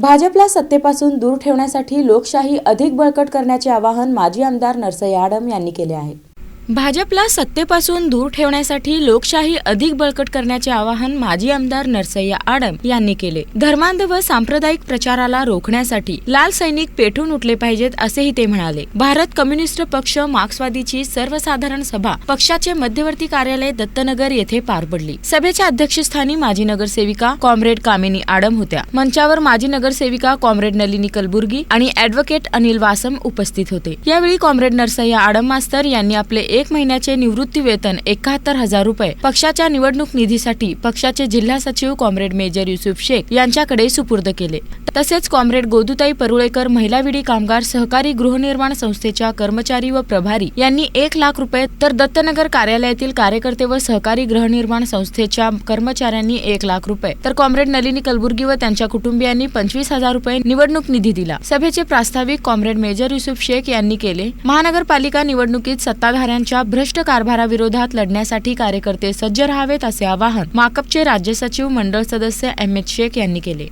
भाजपला सत्तेपासून दूर ठेवण्यासाठी लोकशाही अधिक बळकट करण्याचे आवाहन माजी आमदार नरसई आडम यांनी केले आहे. भाजपला सत्तेपासून दूर ठेवण्यासाठी लोकशाही अधिक बळकट करण्याचे आवाहन माजी आमदार नरसय्या आडम यांनी केले. धर्मांध व सांप्रदायिक प्रचाराला रोखण्यासाठी लाल सैनिक पेटून उठले पाहिजेत असेही ते म्हणाले. भारत कम्युनिस्ट पक्ष मार्क्सवादीची सर्वसाधारण सभा पक्षाचे मध्यवर्ती कार्यालय दत्तनगर येथे पार पडली. सभेच्या अध्यक्षस्थानी माजी नगरसेविका कॉम्रेड कामिनी आडम होत्या. मंचावर माजी नगरसेविका कॉम्रेड नलिनी कलबुर्गी आणि अॅडव्होकेट अनिल वासम उपस्थित होते. यावेळी कॉम्रेड नरसय्या आडम मास्तर यांनी आपले एक महिन्याचे निवृत्ती वेतन एकाहत्तर हजार रुपये. पक्षाच्या निवडणूक निधीसाठी पक्षाचे जिल्हा सचिव कॉम्रेड मेजर युसुफ शेख यांच्याकडे सुपूर्द केले. तसेच कॉम्रेड गोदुताई परुळेकर महिला विडी कामगार सहकारी गृहनिर्माण संस्थेच्या कर्मचारी व प्रभारी यांनी एक लाख रुपये तर दत्तनगर कार्यालयातील कार्यकर्ते व सहकारी गृहनिर्माण संस्थेच्या कर्मचाऱ्यांनी एक लाख रुपये. तर कॉम्रेड नलिनी कलबुर्गी व त्यांच्या कुटुंबियांनी पंचवीस हजार रुपये निवडणूक निधी दिला. सभेचे प्रास्ताविक कॉम्रेड मेजर युसुफ शेख यांनी केले. महानगरपालिका निवडणुकीत सत्ताधाऱ्यांच्या भ्रष्ट कारभाराविरोधात लढण्यासाठी कार्यकर्ते सज्ज राहावेत असे आवाहन माकपचे राज्य सचिव मंडळ सदस्य एम एच शेख यांनी केले.